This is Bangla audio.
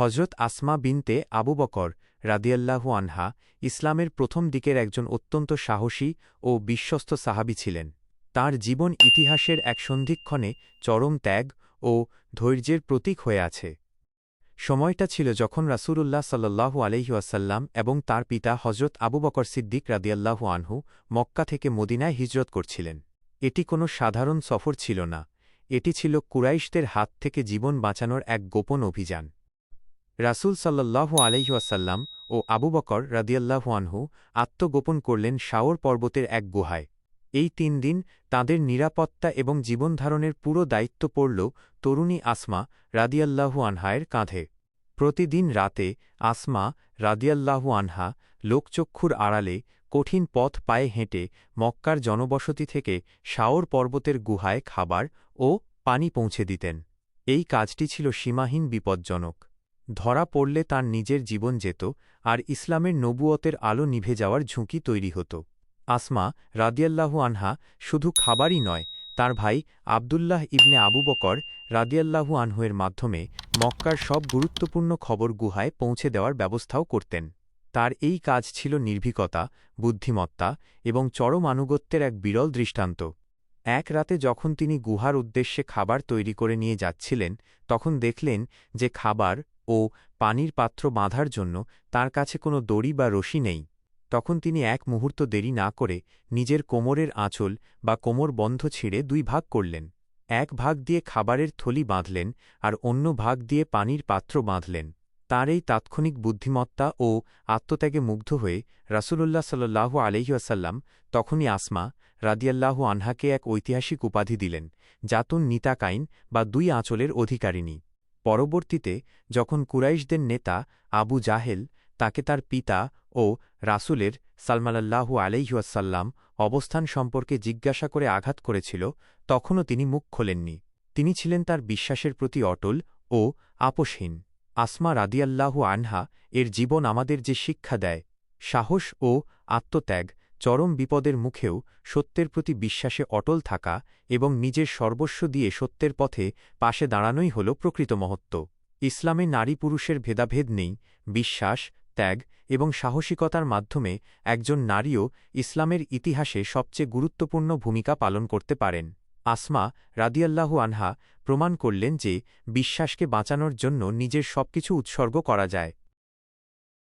হজরত আসমা বিনতে আবু বকর রাদিয়াল্লাহু আনহা ইসলামের প্রথম দিকের একজন অত্যন্ত সাহসী ও বিশ্বস্ত সাহাবি ছিলেন। তার জীবন ইতিহাসের এক সন্ধিক্ষণে চরম ত্যাগ ও ধৈর্যের প্রতীক হয়ে আছে। সময়টা ছিল যখন রাসূলুল্লাহ সাল্লাল্লাহু আলহিউসাল্লাম এবং তার পিতা হজরত আবু বকর সিদ্দিক রাদিয়াল্লাহু আনহু মক্কা থেকে মদিনায় হিজরত করছিলেন। এটি কোনো সাধারণ সফর ছিল না। এটি ছিল কুরাইশদের হাত থেকে জীবন বাঁচানোর এক গোপন অভিযান। রাসূল সাল্লাল্লাহু আলহিউসাল্লাম ও আবু বকর রাদিয়াল্লাহু আনহু আত্মগোপন করলেন শাওর পর্বতের এক গুহায়। এই তিন দিন তাঁদের নিরাপত্তা এবং জীবনধারণের পুরো দায়িত্ব পড়ল তরুণী আসমা রাদিয়াল্লাহু আনহায়ের কাঁধে। প্রতিদিন রাতে আসমা রাদিয়াল্লাহু আনহা লোকচক্ষুর আড়ালে কঠিন পথ পায়ে হেঁটে মক্কার জনবসতি থেকে শাওর পর্বতের গুহায় খাবার ও পানি পৌঁছে দিতেন। এই কাজটি ছিল সীমাহীন বিপজ্জনক। ধরা পড়লে তার নিজের জীবন যেত আর ইসলামের নবুয়তের আলো নিভে যাওয়ার ঝুঁকি তৈরি হতো। আসমা রাদিয়াল্লাহু আনহা শুধু খাবারই নয়, তার ভাই আবদুল্লাহ ইবনে আবু বকর রাদিয়াল্লাহু আনহুয়ের মাধ্যমে মক্কার সব গুরুত্বপূর্ণ খবর গুহায় পৌঁছে দেওয়ার ব্যবস্থাও করতেন। তার এই কাজ ছিল নির্ভীকতা, বুদ্ধিমত্তা এবং চরম আনুগত্যের এক বিরল দৃষ্টান্ত। এক রাতে যখন তিনি গুহার উদ্দেশ্যে খাবার তৈরি করে নিয়ে যাচ্ছিলেন, তখন দেখলেন যে খাবার ও পানির পাত্র বাঁধার জন্য তার কাছে কোনো দড়ি বা রশি নেই। তখন তিনি এক মুহূর্ত দেরি না করে নিজের কোমরের আঁচল বা কোমর বন্ধ ছিঁড়ে দুই ভাগ করলেন। এক ভাগ দিয়ে খাবারের থলি বাঁধলেন আর অন্য ভাগ দিয়ে পানির পাত্র বাঁধলেন। তার এই তাৎক্ষণিক বুদ্ধিমত্তা ও আত্মত্যাগে মুগ্ধ হয়ে রাসূলুল্লাহ সাল্লাল্লাহু আলহিউসাল্লাম তখনই আসমা রাদিয়াল্লাহু আনহাকে এক ঐতিহাসিক উপাধি দিলেন, জাতুন নিতাকাইন বা দুই আঁচলের অধিকারিণী। পরবর্তীতে, যখন কুরাইশদের নেতা আবু জাহেল তাকে তার পিতা ও রাসুলের সালমালাল্লাহু আলাইহাসাল্লাম অবস্থান সম্পর্কে জিজ্ঞাসা করে আঘাত করেছিল, তখনও তিনি মুখ খোলেননি। তিনি ছিলেন তার বিশ্বাসের প্রতি অটল ও আপোষহীন। আসমা রাদিয়াল্লাহু আনহা এর জীবন আমাদের যে শিক্ষা দেয়, সাহস ও আত্মত্যাগ চরম বিপদের মুখেও সত্যের প্রতি বিশ্বাসে অটল থাকা এবং নিজের সর্বস্ব দিয়ে সত্যের পথে পাশে দাঁড়ানোই হল প্রকৃত মহত্ব। ইসলামে নারী পুরুষের ভেদাভেদ নেই, বিশ্বাস, ত্যাগ এবং সাহসিকতার মাধ্যমে একজন নারীও ইসলামের ইতিহাসে সবচেয়ে গুরুত্বপূর্ণ ভূমিকা পালন করতে পারেন। আসমা রাদিয়াল্লাহু আনহা প্রমাণ করলেন যে বিশ্বাসকে বাঁচানোর জন্য নিজের সবকিছু উৎসর্গ করা যায়।